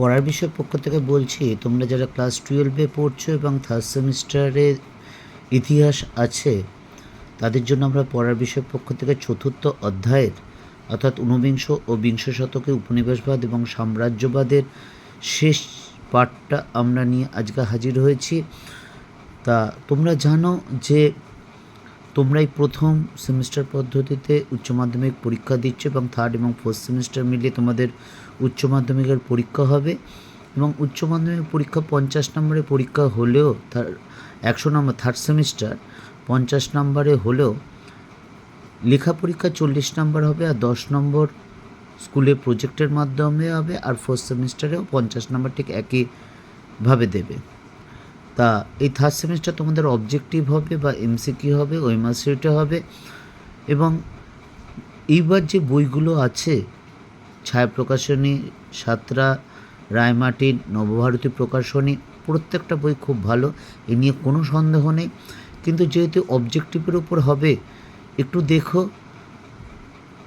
পড়ার বিষয়ের পক্ষ থেকে বলছি, তোমরা যারা ক্লাস টুয়েলভে পড়ছো এবং থার্ড সেমিস্টারে ইতিহাস আছে, তাদের জন্য আমরা পড়ার বিষয়ের পক্ষ থেকে চতুর্থ অধ্যায়ের, অর্থাৎ ঊনবিংশ ও বিংশ শতকে উপনিবেশবাদ এবং সাম্রাজ্যবাদের শেষ পাঠটা আমরা নিয়ে আজকে হাজির হয়েছি। তা তোমরা জানো যে তোমরাই প্রথম সেমিস্টার পদ্ধতিতে উচ্চ মাধ্যমিক পরীক্ষা দিচ্ছ এবং থার্ড এবং ফোর্থ সেমিস্টার মিলিয়ে তোমাদের উচ্চ মাধ্যমিকের পরীক্ষা হবে এবং উচ্চ মাধ্যমিক পরীক্ষা পঞ্চাশ নম্বরের পরীক্ষা হলেও তার একশো নম্বর থার্ড সেমিস্টার পঞ্চাশ নম্বরে হলেও লেখা পরীক্ষা চল্লিশ নম্বর হবে আর দশ নম্বর স্কুলে প্রজেক্টের মাধ্যমে হবে আর ফোর্থ সেমিস্টারেও পঞ্চাশ নম্বর ঠিক একইভাবে দেবে। তা এই থার্ড সেমিস্টার তোমাদের অবজেক্টিভ হবে বা এমসিকিউ হবে ওয়েমার্সিটে হবে এবং এইবার যে বইগুলো আছে ছায়া প্রকাশনী সাতরা রায়মার্টিন নবভারতী প্রকাশনী, প্রত্যেকটা বই খুব ভালো, এ নিয়ে কোনো সন্দেহ নেই। কিন্তু যেহেতু অবজেক্টিভের উপর হবে, একটু দেখো,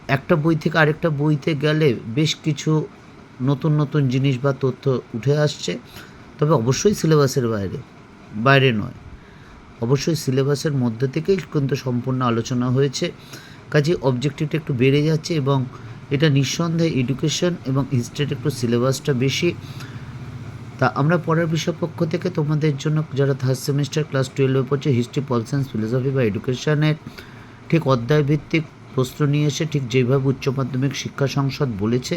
একটা বই থেকে আরেকটা বইতে গেলে বেশ কিছু নতুন নতুন জিনিস বা তথ্য উঠে আসছে, তবে অবশ্যই সিলেবাসের বাইরে। বাইরে নয়। অবশ্যই সিলেবাসের মধ্যে থেকেই কিন্তু সম্পূর্ণ আলোচনা হয়েছে। কাজে অবজেক্টিভটা একটু বেড়ে যাচ্ছে এবং এটা নিঃসন্দেহে এডুকেশন এবং হিস্ট্রির একটু সিলেবাসটা বেশি। তা আমরা পরের বিষয় পক্ষ থেকে তোমাদের জন্য যারা থার্ড সেমিস্টার ক্লাস টুয়েলভে পড়ছে হিস্ট্রি পল সায়েন্স ফিলোসফি বা এডুকেশনের ঠিক অধ্যায় ভিত্তিক প্রশ্ন নিয়ে এসে ঠিক যেভাবে উচ্চ মাধ্যমিক শিক্ষা সংসদ বলেছে,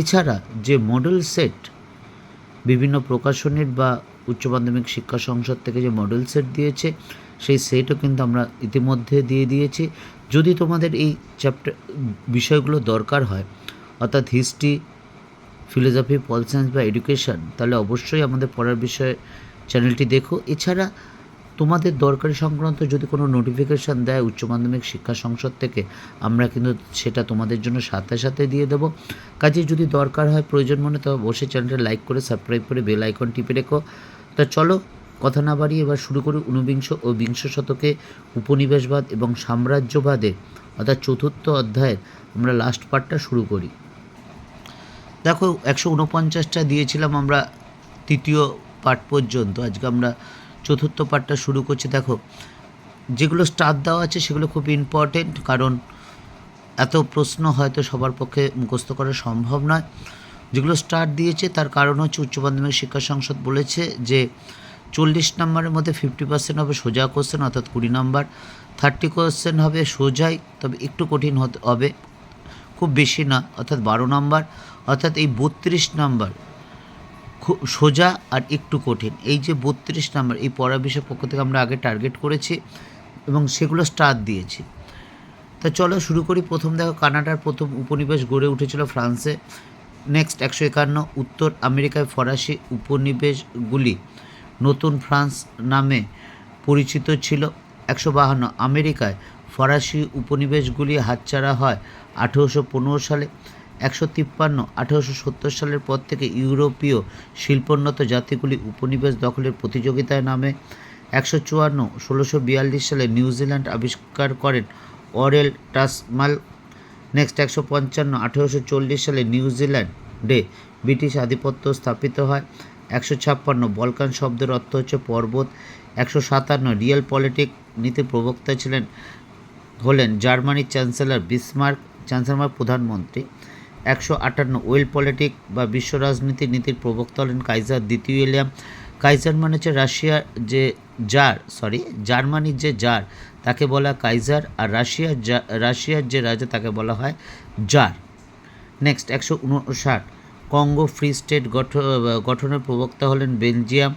এছাড়া যে মডেল সেট বিভিন্ন প্রকাশনীর বা উচ্চ মাধ্যমিক শিক্ষা সংসদ থেকে যে মডেল সেট দিয়েছে, সেই সেটও কিন্তু আমরা ইতিমধ্যে দিয়ে দিয়েছি। যদি তোমাদের এই চ্যাপ্টার বিষয়গুলো দরকার হয়, অর্থাৎ হিস্ট্রি ফিলোসফি পল সায়েন্স বা এডুকেশান তাহলে অবশ্যই আমাদের পড়ার বিষয়ে চ্যানেলটি দেখো। এছাড়া তোমাদের দরকারি সংক্রান্ত যদি কোনো নোটিফিকেশান দেয় উচ্চ মাধ্যমিক শিক্ষা সংসদ থেকে, আমরা কিন্তু সেটা তোমাদের জন্য সাথে সাথে দিয়ে দেবো। কাজে যদি দরকার হয়, প্রয়োজন মনে তবে বসে চ্যানেলটা লাইক করে সাবস্ক্রাইব করে বেল আইকন টিপে রেখো। তা চলো, কথা না বাড়িয়ে এবার শুরু করি ঊনবিংশ ও বিংশ শতকে উপনিবেশবাদ এবং সাম্রাজ্যবাদে। অর্থাৎ চতুর্থ অধ্যায়ের আমরা লাস্ট পার্টটা শুরু করি। দেখো, একশো উনপঞ্চাশটা দিয়েছিলাম আমরা তৃতীয় পার্ট পর্যন্ত। আজকে আমরা চতুর্থ পার্টটা শুরু করছি। দেখো, যেগুলো স্টার দেওয়া আছে সেগুলো খুব ইম্পর্টেন্ট কারণ এত প্রশ্ন হয়তো সবার পক্ষে মুখস্থ করা সম্ভব নয়। যেগুলো স্টার দিয়েছে, তার কারণ হচ্ছে উচ্চ মাধ্যমিক শিক্ষা সংসদ বলেছে যে চল্লিশ নম্বরের মধ্যে ফিফটি পার্সেন্ট হবে সোজা কোশ্চেন অর্থাৎ কুড়ি নম্বর থার্টি কোশ্চেন হবে সোজাই, তবে একটু কঠিন হতে, হবে। খুব বেশি না, অর্থাৎ বারো নম্বর অর্থাৎ এই বত্রিশ নম্বর সোজা আর একটু কঠিন। এই যে বত্রিশ নাম্বার, এই পড়া বিষয়ের পক্ষ থেকে আমরা আগে টার্গেট করেছি এবং সেগুলো স্টার দিয়েছি। তা চলো শুরু করি। প্রথম দেখো, কানাডার প্রথম উপনিবেশ গড়ে উঠেছিল ফ্রান্সে। নেক্সট একশো একান্ন, উত্তর আমেরিকায় ফরাসি উপনিবেশগুলি। নতুন ফ্রান্স নামে পরিচিত ছিল। একশো বাহান্ন, আমেরিকায় ফরাসি উপনিবেশগুলি হাতছাড়া হয় আঠেরোশো পনেরো সালে। একশো তিপ্পান্ন, আঠেরোশো সত্তর সালের পর থেকে ইউরোপীয় শিল্পোন্নত জাতিগুলি উপনিবেশ দখলের প্রতিযোগিতায় নামে। একশো চুয়ান্ন, ষোলোশো বিয়াল্লিশ সালে নিউজিল্যান্ড আবিষ্কার করেন অরেল টাসমাল। নেক্সট, একশো পঞ্চান্ন, আঠেরোশো চল্লিশ সালে নিউজিল্যান্ডে ব্রিটিশ আধিপত্য স্থাপিত হয়। একশো ছাপ্পান্ন, বলকান শব্দের অর্থ হচ্ছে পর্বত। একশো সাতান্ন, রিয়েল পলিটিক নীতির প্রবক্তা ছিলেন, হলেন জার্মানির চ্যান্সেলর বিসমার্ক, চ্যান্সেলর প্রধানমন্ত্রী। একশো আটান্ন ওয়েল পলিটিক বা বিশ্ব রাজনীতির নীতির প্রবক্তা হলেন কাইজার দ্বিতীয় উইলিয়াম কাইজার মানে হচ্ছে রাশিয়ার যে জার সরি জার্মানির যে জার, তাকে বলা কাইজার আর রাশিয়ার রাশিয়ার যে রাজা তাকে বলা হয় জার। নেক্সট একশো উনষাট, কঙ্গো ফ্রি স্টেট গঠনের প্রবক্তা হলেন বেলজিয়াম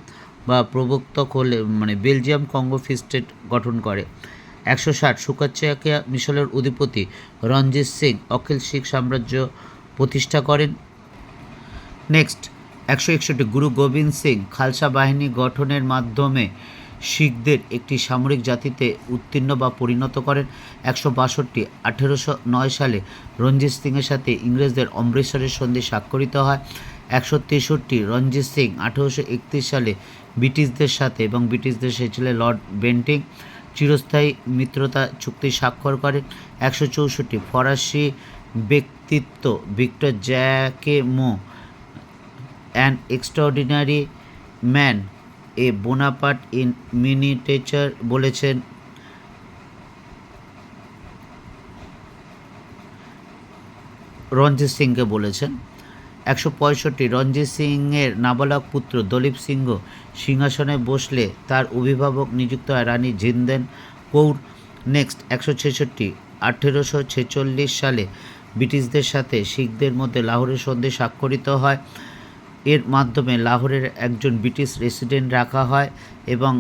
বা প্রবক্তক হলে মানে বেলজিয়াম কঙ্গো ফ্রি স্টেট গঠন করে। একশো ষাট সুকাচ্চাকিয়া মিশলের অধিপতি রঞ্জিত সিং, অখিল শিখ সাম্রাজ্য প্রতিষ্ঠা করেন। নেক্সট একশো একষট্টি গুরু গোবিন্দ সিং খালসা বাহিনী গঠনের মাধ্যমে শিখদের একটি সামরিক জাতিতে উত্তীর্ণ বা পরিণত করেন। একশো বাষট্টি, আঠেরোশো নয় সালে রঞ্জিত সিংয়ের সাথে ইংরেজদের অমৃতসরের সন্ধি স্বাক্ষরিত হয়। একশো তেষট্টি, রঞ্জিত সিং আঠেরোশো একত্রিশ সালে ব্রিটিশদের সাথে এবং ব্রিটিশদের সে ছিল লর্ড বেন্টিং চিরস্থায়ী মিত্রতা চুক্তি স্বাক্ষর করেন। একশো চৌষট্টি, ফরাসি ব্যক্তিত্ব, Victor Jacquemont an extraordinary man a Bonaparte in miniature বলেছেন। রঞ্জিত সিংকে বলেছেন, একশো পঁয়ষট্টি রঞ্জিত সিংয়ের নাবালক পুত্র দলীপ সিংহ সিংহাসনে বসলে তার অভিভাবক নিযুক্ত হয় রানী জিন্দেন কৌর। নেক্সট, একশো ছেষট্টি, আঠেরোশো ছেচল্লিশ সালে ব্রিটিশদের সাথে শিখদের মধ্যে লাহোরের সন্ধি স্বাক্ষরিত হয়। এর মাধ্যমে লাহোরের একজন ব্রিটিশ রেসিডেন্ট রাখা হয় এবং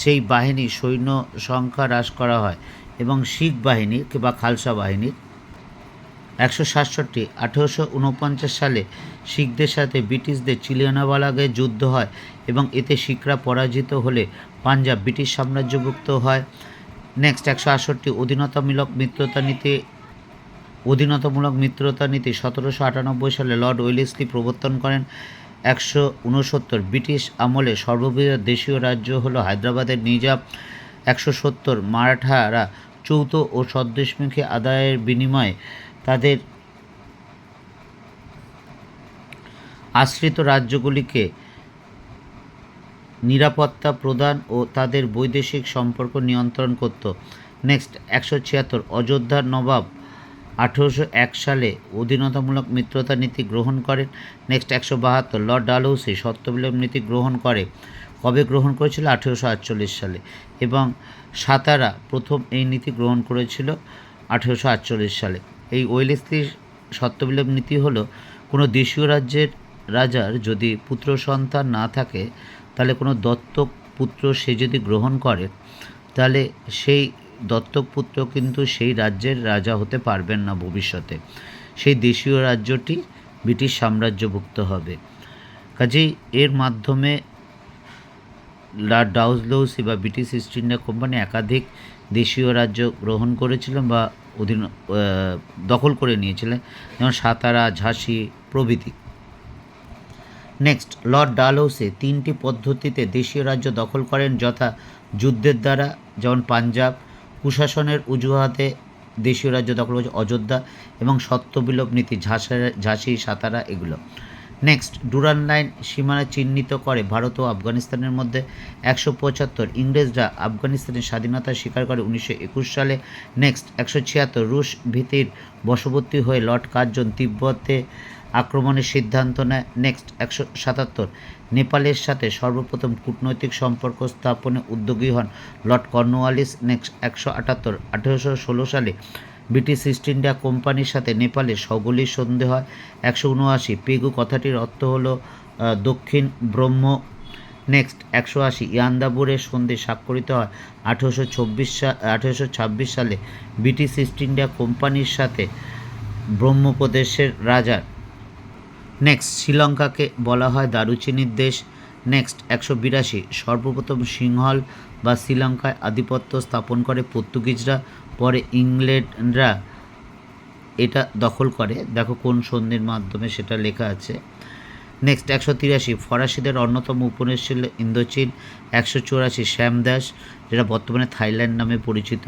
সেই বাহিনী সৈন্য সংখ্যা হ্রাস করা হয় এবং শিখ বাহিনী কিংবা খালসা বাহিনীর একশো সাতষট্টি, আঠেরোশো উনপঞ্চাশ সালে শিখদের সাথে ব্রিটিশদের চিলিয়ানাওয়ালাগে যুদ্ধ হয় এবং এতে শিখরা পরাজিত হলে পাঞ্জাব ব্রিটিশ সাম্রাজ্যভুক্ত হয়। নেক্সট, একশো আটষট্টি, অধীনতামূলক মিত্রতা নীতি অধীনতামূলক মিত্রতা নীতি সতেরোশো আটানব্বই সালে লর্ড ওয়েলেসলি প্রবর্তন করেন। একশো উনসত্তর ব্রিটিশ আমলে সর্ববৃহৎ দেশীয় রাজ্য হলো হায়দ্রাবাদের নিজাম। একশো সত্তর মারাঠারা চৌথ ও সদ্দেশমুখী আদায়ের বিনিময়ে তাদের আশ্রিত রাজ্যগুলিকে নিরাপত্তা প্রদান ও তাদের বৈদেশিক সম্পর্ক নিয়ন্ত্রণ করত। নেক্সট, একশো ছিয়াত্তর অযোধ্যার নবাব আঠেরোশো এক সালে অধীনতামূলক মিত্রতা নীতি গ্রহণ করেন। নেক্সট একশো বাহাত্তর, লর্ড ডালহৌসি সত্যবিলোপ নীতি গ্রহণ করে। কবে গ্রহণ করেছিল? আঠেরোশো আটচল্লিশ সালে। এবং সাতারা প্রথম এই নীতি গ্রহণ করেছিল আঠেরোশো আটচল্লিশ সালে। এই ওয়েলেসলির সত্যবিলোপ নীতি হলো, কোনো দেশীয় রাজ্যের রাজার যদি পুত্র সন্তান না থাকে, তাহলে কোনো দত্তক পুত্র সে যদি গ্রহণ করে, তাহলে সেই দত্তক পুত্র কিন্তু সেই রাজ্যের রাজা হতে পারবেন না ভবিষ্যতে। সেই দেশীয় রাজ্যটি ব্রিটিশ সাম্রাজ্যভুক্ত হবে। কাজেই এর মাধ্যমে লর্ড ডাউজলৌসি বা ব্রিটিশ ইস্ট ইন্ডিয়া কোম্পানি একাধিক দেশীয় রাজ্য গ্রহণ করেছিলেন বা অধীন দখল করে নিয়েছিলেন, যেমন সাতারা, ঝাঁসি প্রভৃতি। নেক্সট, লর্ড ডালহৌসি তিনটি পদ্ধতিতে দেশীয় রাজ্য দখল করেন, যথা যুদ্ধের দ্বারা, যেমন পাঞ্জাব কুশাসনের অজুহাতে দেশীয় রাজ্য দখল করেছে অযোধ্যা এবং সত্যবিলোপ নীতি ঝাঁসা ঝাঁসি সাতারা এগুলো। নেক্সট ডুরান লাইন সীমানা চিহ্নিত করে ভারত ও আফগানিস্তানের মধ্যে একশো পঁচাত্তর ইংরেজরা আফগানিস্তানের স্বাধীনতা স্বীকার করে উনিশশো একুশ সালে। নেক্সট একশো ছিয়াত্তর রুশ ভীতির বশবর্তী হয়ে লর্ড কার্জন তিব্বতে আক্রমণের সিদ্ধান্ত নেয়। নেক্সট একশো সাতাত্তর নেপালের সাথে সর্বপ্রথম কূটনৈতিক সম্পর্ক স্থাপনে উদ্যোগী হন লর্ড কর্নওয়ালিস। নেক্সট একশো আটাত্তর আঠেরোশো ষোলো সালে ব্রিটিশ ইস্ট ইন্ডিয়া কোম্পানির সাথে নেপালের সগলির সন্ধে হয়। একশো উনআশি পেগু কথাটির অর্থ হলো দক্ষিণ ব্রহ্ম। নেক্সট, একশো আশি ইয়ান্দাবুরের সন্ধে স্বাক্ষরিত হয়। আঠেরোশো চব্বিশ আঠেরোশো ছাব্বিশ সালে ব্রিটিশ ইস্ট ইন্ডিয়া কোম্পানির সাথে ব্রহ্মপ্রদেশের রাজার নেক্সট, শ্রীলঙ্কাকে বলা হয় দারুচিনির দেশ। নেক্সট, একশো বিরাশি সর্বপ্রথম সিংহল বা শ্রীলঙ্কায় আধিপত্য স্থাপন করে পর্তুগিজরা। পরে ইংল্যান্ডরা এটা দখল করে। দেখো কোন সন্ধির মাধ্যমে সেটা লেখা আছে। নেক্সট একশো তিরাশি, ফরাসিদের অন্যতম উপন্যাস ছিল ইন্দোচীন। একশো চৌরাশি শ্যামদাস যেটা বর্তমানে থাইল্যান্ড নামে পরিচিত।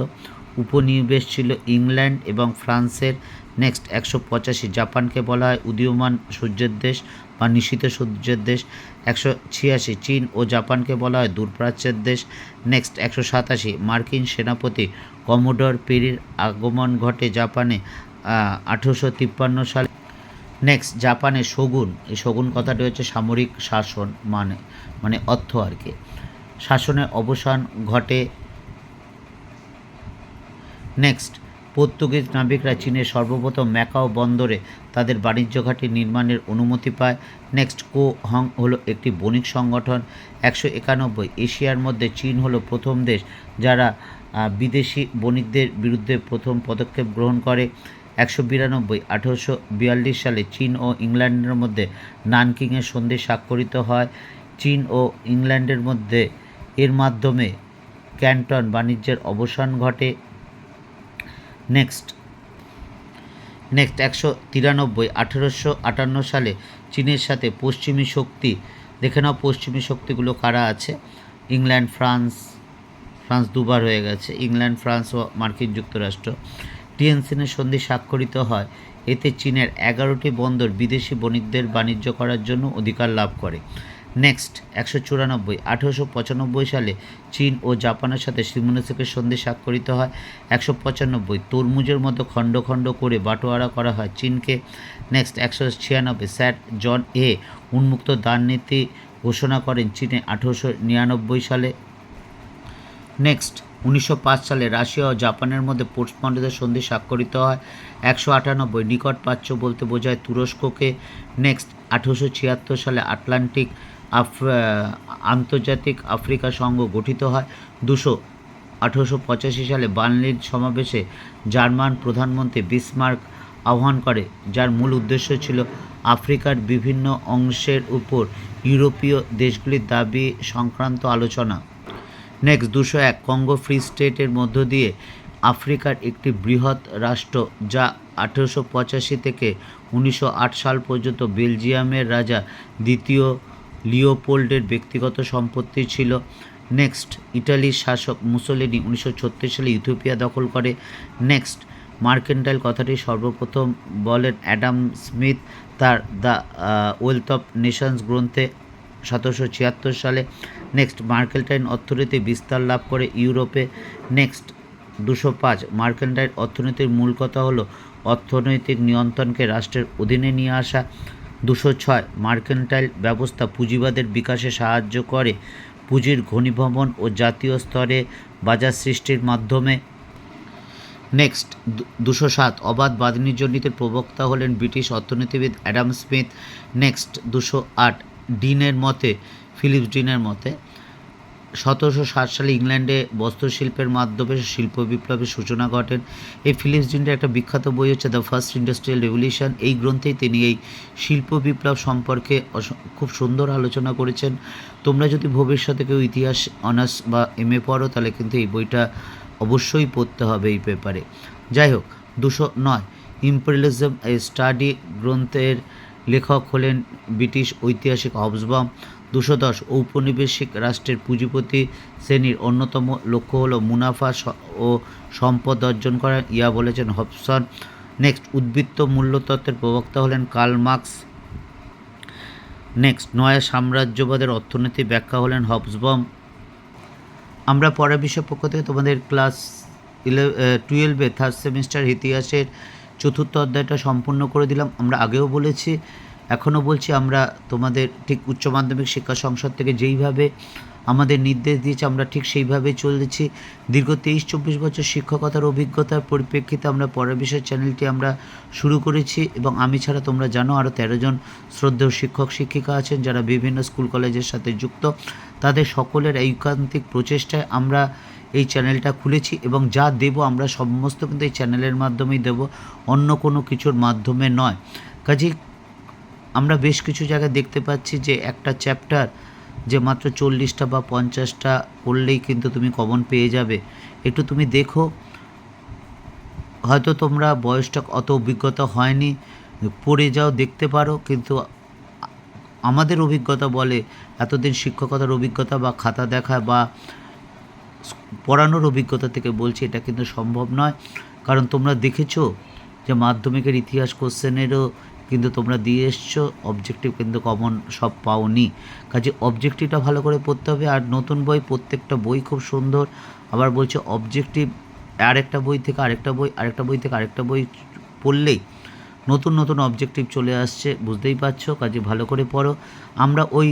উপনিবেশ ছিল ইংল্যান্ড এবং ফ্রান্সের নেক্সট একশো পঁচাশি, জাপানকে বলা হয় উদীয়মান সূর্যের দেশ বা নিশীত সূর্যের দেশ। একশো ছিয়াশি, চীন ও জাপানকে বলা হয় দূরপ্রাচ্যের দেশ। নেক্সট একশো সাতাশি, মার্কিন সেনাপতি কমোডর পেরির আগমন ঘটে জাপানে আঠেরোশো তিপ্পান্ন সালে। নেক্সট, জাপানে শগুন। এই শগুন কথাটি হচ্ছে সামরিক শাসন মানে মানে অর্থ আর কি। শাসনের অবসান ঘটে নেক্সট, পর্তুগিজ নাবিকরা চীনের সর্বপ্রথম ম্যাকাও বন্দরে তাদের বাণিজ্য ঘাঁটি নির্মাণের অনুমতি পায়। নেক্সট, কো হং হলো একটি বণিক সংগঠন। একশো একানব্বই, এশিয়ার মধ্যে চীন হলো প্রথম দেশ যারা বিদেশি বণিকদের বিরুদ্ধে প্রথম পদক্ষেপ গ্রহণ করে। একশো বিরানব্বই, আঠেরোশো বিয়াল্লিশ সালে চীন ও ইংল্যান্ডের মধ্যে নানকিংয়ের সন্ধি স্বাক্ষরিত হয়। চীন ও ইংল্যান্ডের মধ্যে এর মাধ্যমে ক্যান্টন বাণিজ্যের অবসান ঘটে। নেক্সট। নেক্সট, একশো তিরানব্বই, আঠেরোশো আটান্ন সালে চীনের সাথে পশ্চিমী শক্তি, দেখে নাও পশ্চিমী শক্তিগুলো কারা আছে? ইংল্যান্ড, ফ্রান্স ফ্রান্স দুবার হয়ে গেছে। ইংল্যান্ড, ফ্রান্স ও মার্কিন যুক্তরাষ্ট্র। টিএনসিনের সন্ধি স্বাক্ষরিত হয়। এতে চীনের এগারোটি বন্দর বিদেশি বণিকদের বাণিজ্য করার জন্য অধিকার লাভ করে। নেক্সট, একশো চুরানব্বই, আঠেরোশো পঁচানব্বই সালে চীন ও জাপানের সাথে সিমোনোসেকের সন্ধি স্বাক্ষরিত হয়। একশো পঁচানব্বই, তরমুজের মতো খণ্ড খণ্ড করে বাটোয়ারা করা হয় চীনকে। নেক্সট, একশো ছিয়ানব্বই স্যার জন এ উন্মুক্ত দান নীতি ঘোষণা করেন চীনে আঠেরোশো নিরানব্বই সালে। নেক্সট, উনিশশো পাঁচ সালে রাশিয়া ও জাপানের মধ্যে পোস্টমন্ডেদের সন্ধি স্বাক্ষরিত হয়। একশো আটানব্বই নিকট প্রাচ্য বলতে বোঝায় তুরস্ককে। নেক্সট, আঠেরোশো ছিয়াত্তর সালে আটলান্টিক আফ আন্তর্জাতিক আফ্রিকা সংঘ গঠিত হয়। দুশো আঠেরোশো পঁচাশি সালে বার্লিন সমাবেশে জার্মান প্রধানমন্ত্রী বিসমার্ক আহ্বান করে, যার মূল উদ্দেশ্য ছিল আফ্রিকার বিভিন্ন অংশের উপর ইউরোপীয় দেশগুলির দাবি সংক্রান্ত আলোচনা। নেক্সট, দুশো এক, কঙ্গো ফ্রি স্টেটের মধ্য দিয়ে আফ্রিকার একটি বৃহৎ রাষ্ট্র, যা আঠেরোশো পঁচাশি থেকে উনিশশো আট সাল পর্যন্ত বেলজিয়ামের রাজা দ্বিতীয় লিওপোল্ডের ব্যক্তিগত সম্পত্তি ছিল। নেক্সট, ইটালির শাসক মুসোলিনি উনিশশো ছত্রিশ সালে ইথিওপিয়া দখল করে। নেক্সট, মার্কেন্টাইল কথাটি সর্বপ্রথম বলেন অ্যাডাম স্মিথ তার দ্য ওয়েলথ অফ নেশনস গ্রন্থে সতেরোশো ছিয়াত্তর সালে। নেক্সট মার্কেলটাইন অর্থনীতি বিস্তার লাভ করে ইউরোপে। নেক্সট, দুশো পাঁচ মার্কেন্টাইন অর্থনীতির মূল কথা হলো অর্থনৈতিক নিয়ন্ত্রণকে রাষ্ট্রের অধীনে নিয়ে আসা। দুশো ছয় মার্কেন্টাইল ব্যবস্থা পুঁজিবাদের বিকাশে সাহায্য করে। পুঁজির ঘনীভবন ও জাতীয় স্তরে বাজার সৃষ্টির মাধ্যমে। নেক্সট দুশো সাত অবাধ বাণিজ্যনীতির প্রবক্তা হলেন ব্রিটিশ অর্থনীতিবিদ অ্যাডাম স্মিথ। নেক্সট, দুশো আট ডিনের মতে, ফিলিপস ডিনের মতে সতেরোশো ষাট সালে ইংল্যান্ডে বস্ত্রশিল্পের মাধ্যমে শিল্প বিপ্লবের সূচনা ঘটেন। এই ফিলিপস ডিনের একটা বিখ্যাত বই হচ্ছে দ্য ফার্স্ট ইন্ডাস্ট্রিয়াল রেভলিউশন এই গ্রন্থেই তিনি এই শিল্প বিপ্লব সম্পর্কে খুব সুন্দর আলোচনা করেছেন। তোমরা যদি ভবিষ্যতে কেউ ইতিহাস, অনার্স বা এম এ পড়ো, তাহলে কিন্তু এই বইটা অবশ্যই পড়তে হবে এই পেপারে। যাই হোক, দুশো নয়। ইম্পেরিয়ালিজম স্টাডি গ্রন্থের লেখক হলেন ব্রিটিশ ঐতিহাসিক হবসবাম দুশো দশ ঔপনিবেশিক রাষ্ট্রের পুঁজিপতি শ্রেণির অন্যতম লক্ষ্য হলো মুনাফা ও সম্পদ অর্জন করা। ইয়া বলেছেন হবসন। নেক্সট, উদ্বৃত্ত মূল্যতত্ত্বের প্রবক্তা হলেন কার্ল মার্কস। নেক্সট, নয়া সাম্রাজ্যবাদের অর্থনীতি ব্যাখ্যা হলেন হবসবম। আমরা পরের বিষয় পক্ষ থেকে তোমাদের ক্লাস ইলে টুয়েলভে থার্ড সেমিস্টার ইতিহাসের চতুর্থ অধ্যায়টা সম্পূর্ণ করে দিলাম। আমরা আগেও বলেছি এখনও বলছি আমরা তোমাদের ঠিক উচ্চ মাধ্যমিক শিক্ষা সংসদ থেকে যেইভাবে আমাদের নির্দেশ দিয়েছে, আমরা ঠিক সেইভাবে চলেছি। দীর্ঘ তেইশ চব্বিশ বছর শিক্ষকতার অভিজ্ঞতার পরিপ্রেক্ষিতে আমরা পরের বিষয় চ্যানেলটি আমরা শুরু করেছি এবং আমি ছাড়া তোমরা জানো আরও তেরো জন শ্রদ্ধেয় শিক্ষক, শিক্ষিকা আছেন যারা বিভিন্ন স্কুল, কলেজের সাথে যুক্ত। তাদের সকলের ঐকান্তিক প্রচেষ্টায় আমরা এই চ্যানেলটা খুলেছি এবং যা দেব আমরা সমস্ত কিন্তু এই চ্যানেলের মাধ্যমেই দেব, অন্য কোনো কিছুর মাধ্যমে নয়। কাজেই আমরা বেশ কিছু জায়গায় দেখতে পাচ্ছি যে একটা চ্যাপ্টার যে মাত্র চল্লিশটা বা পঞ্চাশটা পড়লেই কিন্তু তুমি কমন পেয়ে যাবে। একটু তুমি দেখো। হয়তো তোমরা বয়সটা অত অভিজ্ঞতা হয়নি, পড়ে যাও, দেখতে পারো, কিন্তু আমাদের অভিজ্ঞতা বলে এতদিন শিক্ষকতার অভিজ্ঞতা বা খাতা দেখা বা পড়ানোর অভিজ্ঞতা থেকে বলছি, এটা কিন্তু সম্ভব নয়। কারণ তোমরা দেখেছ যে মাধ্যমিকের ইতিহাস কোশ্চেনেরও কিন্তু তোমরা দিয়ে এসছো অবজেক্টিভ কিন্তু কমন সব পাওনি। কাজে অবজেক্টিভটা ভালো করে পড়তে হবে, আর নতুন বই, প্রত্যেকটা বই খুব সুন্দর। আবার বলছে অবজেক্টিভ আরেকটা বই থেকে আরেকটা বই আরেকটা বই থেকে আরেকটা বই পড়লেই নতুন নতুন অবজেক্টিভ চলে আসছে, বুঝতেই পারছ? কাজে ভালো করে পড়ো। আমরা ওই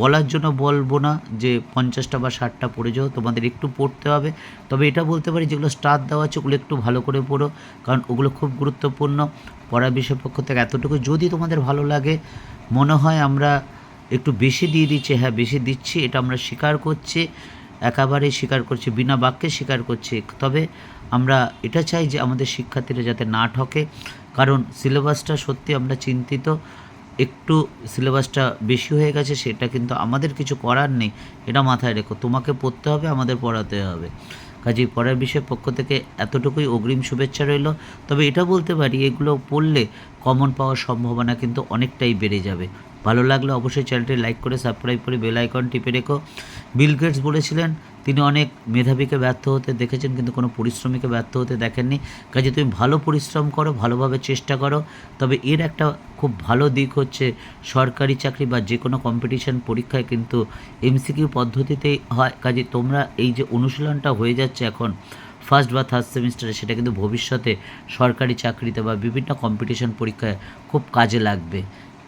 বলার জন্য বলব না যে পঞ্চাশটা বা ষাটটা পড়ে যাও, তোমাদের একটু পড়তে হবে। তবে এটা বলতে পারি যেগুলো স্টার দেওয়া আছে, ওগুলো একটু ভালো করে পড়ো, কারণ ওগুলো খুব গুরুত্বপূর্ণ। পড়ার বিষয় পক্ষ থেকে এতটুকু যদি তোমাদের ভালো লাগে, মনে হয় আমরা একটু বেশি দিয়ে দিচ্ছি হ্যাঁ বেশি দিচ্ছি, এটা আমরা স্বীকার করছি একেবারেই স্বীকার করছি, বিনা বাক্যে স্বীকার করছি। তবে আমরা এটা চাই যে আমাদের শিক্ষার্থীরা যাতে না ঠকে, কারণ সিলেবাসটা সত্যি আমরা চিন্তিত। একটু সিলেবাসটা বেশি হয়ে গেছে, সেটা কিন্তু আমাদের কিছু করার নেই। এটা মাথায় রেখো, তোমাকে পড়তে হবে, আমাদের পড়াতে হবে। কাজেই পড়ার বিষয়ের পক্ষ থেকে এতটুকুই অগ্রিম শুভেচ্ছা রইল। তবে এটা বলতে পারি, এগুলো পড়লে কমন পাওয়ার সম্ভাবনা কিন্তু অনেকটাই বেড়ে যাবে। ভালো লাগলে অবশ্যই চ্যানেলটি লাইক করে, সাবস্ক্রাইব করে, বেল আইকন টিপে রেখো। বিল গেটস বলেছিলেন, তিনি অনেক মেধাবীকে ব্যর্থ হতে দেখেছেন, কিন্তু কোনো পরিশ্রমীকে ব্যর্থ হতে দেখেননি। কাজে তুমি ভালো পরিশ্রম করো, ভালোভাবে চেষ্টা করো। তবে এর একটা খুব ভালো দিক হচ্ছে, সরকারি চাকরি বা যে কোনো কম্পিটিশন পরীক্ষায় কিন্তু এমসিকিউ পদ্ধতিতেই হয়। কাজে তোমরা এই যে অনুশীলনটা হয়ে যাচ্ছে এখন ফার্স্ট বা থার্ড সেমিস্টারে সেটা কিন্তু ভবিষ্যতে সরকারি চাকরিতে বা বিভিন্ন কম্পিটিশন পরীক্ষায় খুব কাজে লাগবে।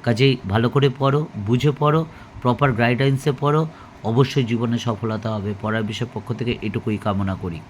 কাজেই ভালো করে পড়ো, বুঝে পড়ো প্রপার গাইডলাইন্সে পড়ো, অবশ্যই জীবনে সফলতা হবে। পড়ার বিষয় পক্ষ থেকে এটুকুই কামনা করি।